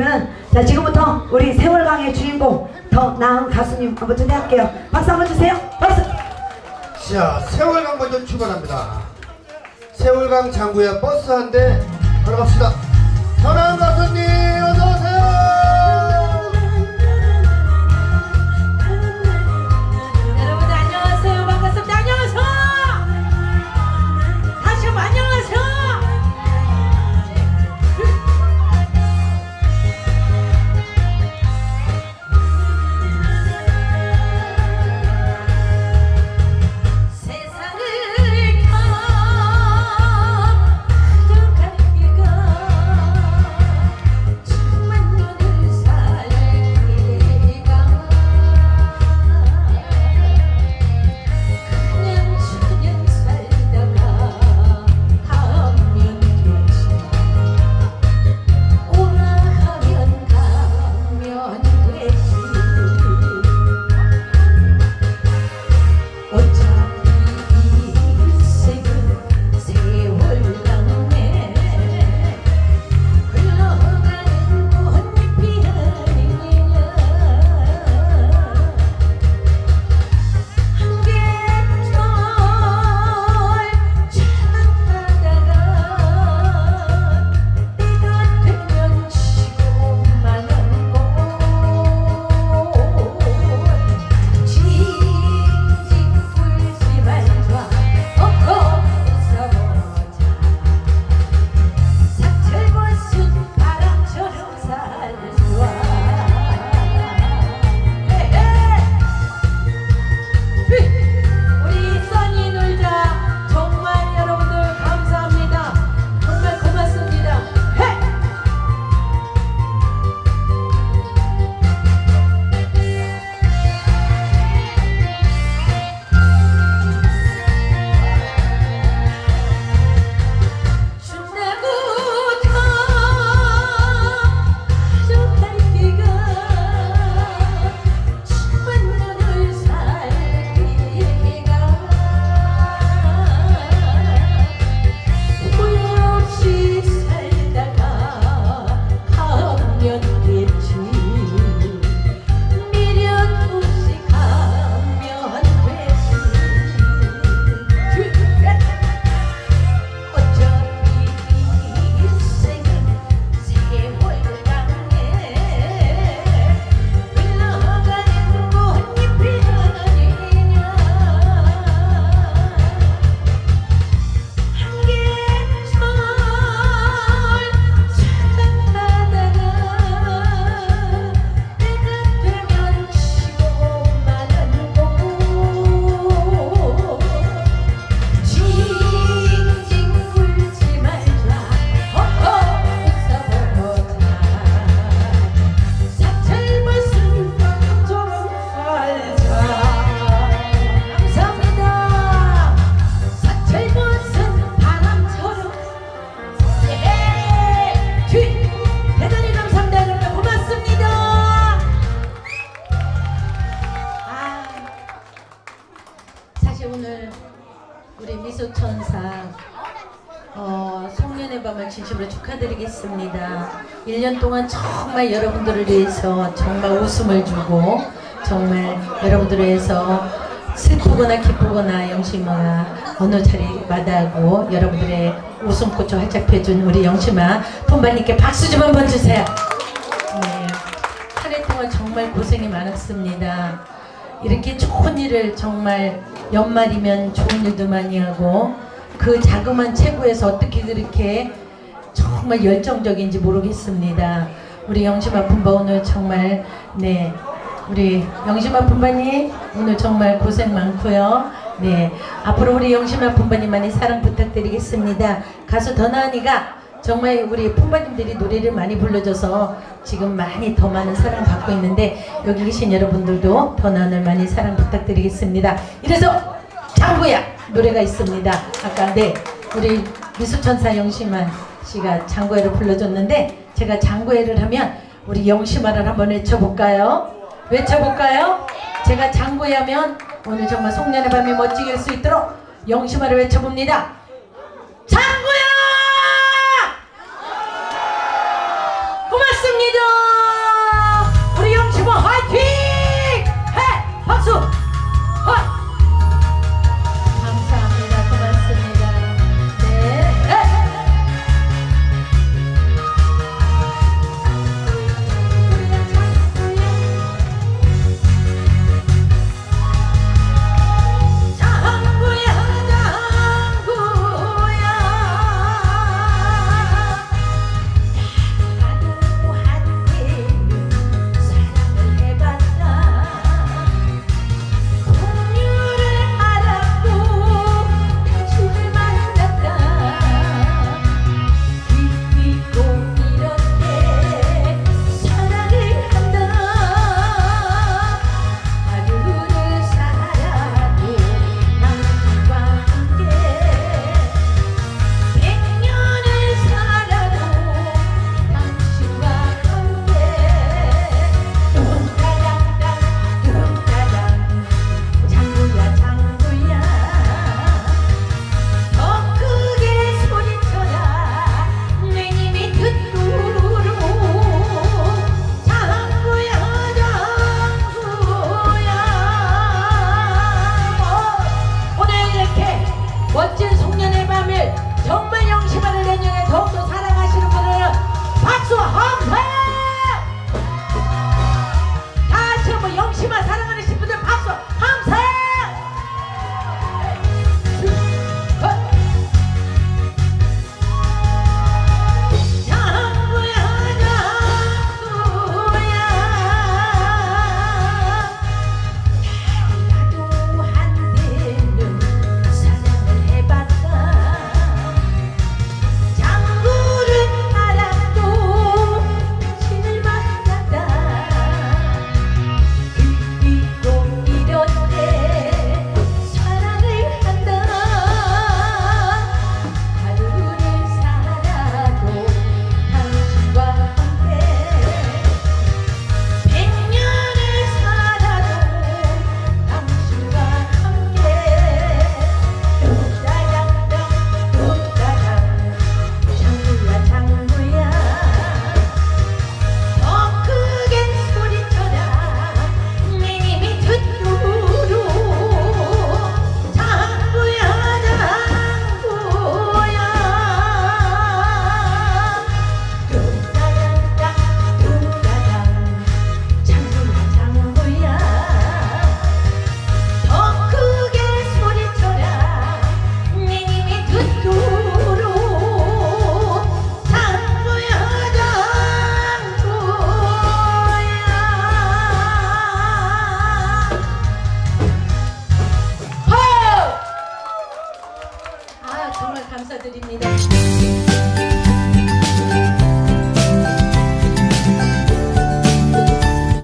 자 지금부터 우리 세월강의 주인공 더 나은 가수님 한번 초대할게요. 박수 한번 주세요. 박수. 자, 세월강 먼저 출발합니다. 세월강 장구야 버스 한 대 걸어갑시다. 전환 가수님 어서 진심으로 축하드리겠습니다. 1년 동안 정말 여러분들을 위해서 정말 웃음을 주고 정말 여러분들을 위해서 슬프거나 기쁘거나 영심아 어느 자리마다하고 여러분들의 웃음꽃을 활짝 펴준 우리 영심아 폰바님께 박수 좀 한번 주세요. 네. 한해 동안 정말 고생이 많았습니다. 이렇게 좋은 일을 정말 연말이면 좋은 일도 많이 하고 그 자그만 체구에서 어떻게 그렇게 정말 열정적인지 모르겠습니다. 우리 영심아 분바 오늘 정말 네 우리 영심아 분바님 오늘 정말 고생 많고요. 네 앞으로 우리 영심아 분바님 많이 사랑 부탁드리겠습니다. 가수 더나은이가 정말 우리 품바님들이 노래를 많이 불러줘서 지금 많이 더 많은 사랑 받고 있는데 여기 계신 여러분들도 더 나은을 많이 사랑 부탁드리겠습니다. 이래서 장구야 노래가 있습니다. 아까 네 우리 미수천사 영심한 씨가 장구야를 불러줬는데 제가 장구야를 하면 우리 영심아를 한번 외쳐볼까요? 외쳐볼까요? 제가 장구야면 오늘 정말 송년의 밤이 멋지게 할 수 있도록 영심아를 외쳐봅니다.